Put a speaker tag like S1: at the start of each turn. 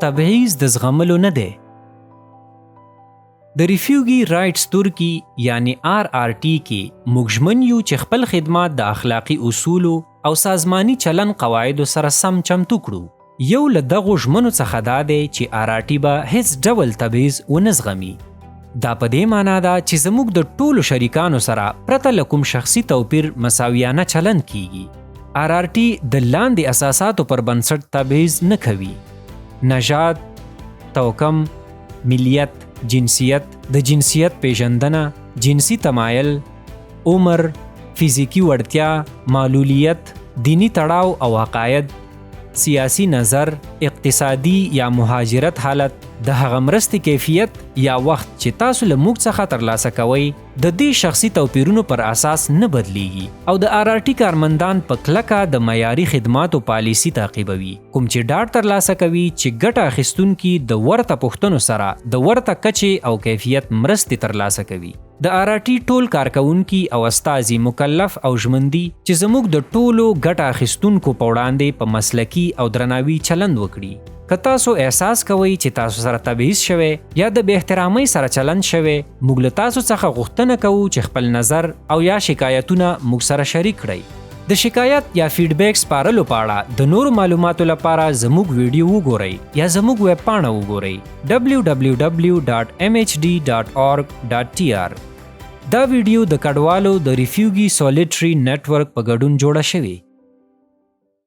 S1: تبعیض د زغملو نه دی. د ریفیوګي رائټس ترکی یعنی آر آر ټی کې مګژمن یو چې خپل خدمات د اخلاقی اصولو او سازمانی چلن قواعدو سره سم چمتو کړو. یو له دغه ژمنو څخه دا دی چې آر آر ټی به هیڅ ډول تبعیض ونه زغمي. دا په دې معنی ده چې زموږ د ټولو شریکانو سره پرته له کوم شخصي توپیر مساویانه چلن کیږي. آر آر ټی د لاندې اساساتو پر بنسټ تبعیض نه کوي نژاد توکم ملیت جنسیت د جنسیت پیژندنه جنسی تمایل عمر فزیکی وړتیا معلولیت دینی تړاو او عقاید سیاسی نظر اقتصادي یا مهاجرت حالت د هغه مرستې کیفیت یا وخت چې تاسو له موږ څخه ترلاسه کوئ د دې شخصي توپیرونو پر اساس نه بدلیږي او د آر آر ټي کارمندان په کلکه د معیاري خدماتو پالیسی تعقیبوي. کوم چې ډاډ ترلاسه کوي چې ګټه اخیستونکي د ورته پښتنو سره د ورته کچې او کیفیت مرستې ترلاسه کوي. د آر آر ټي ټول کارکونکي او استازي مکلف او ژمندي چې زموږ د ټولو ګټه اخیستونکو په وړاندې په مسلکی او درناوي چلند وکړي که تاسو احساس کوئ چې تاسو سره تبعیض شوی یا د بې احترامۍ سره چلند شوی موږ له تاسو څخه غوښتنه کوو چې خپل نظر او یا شکایتونه موږ سره شریک کړئ. د شکایت یا فیډبیک سپارلو په اړه د نورو معلوماتو لپاره زموږ ویډیو وګورئ یا زموږ ویب پاڼه وګورئ www.mhd.org.tr دا ویډیو د کډوالو د ریفیوګي سولیټری نتورک په ګډون جوړه شوې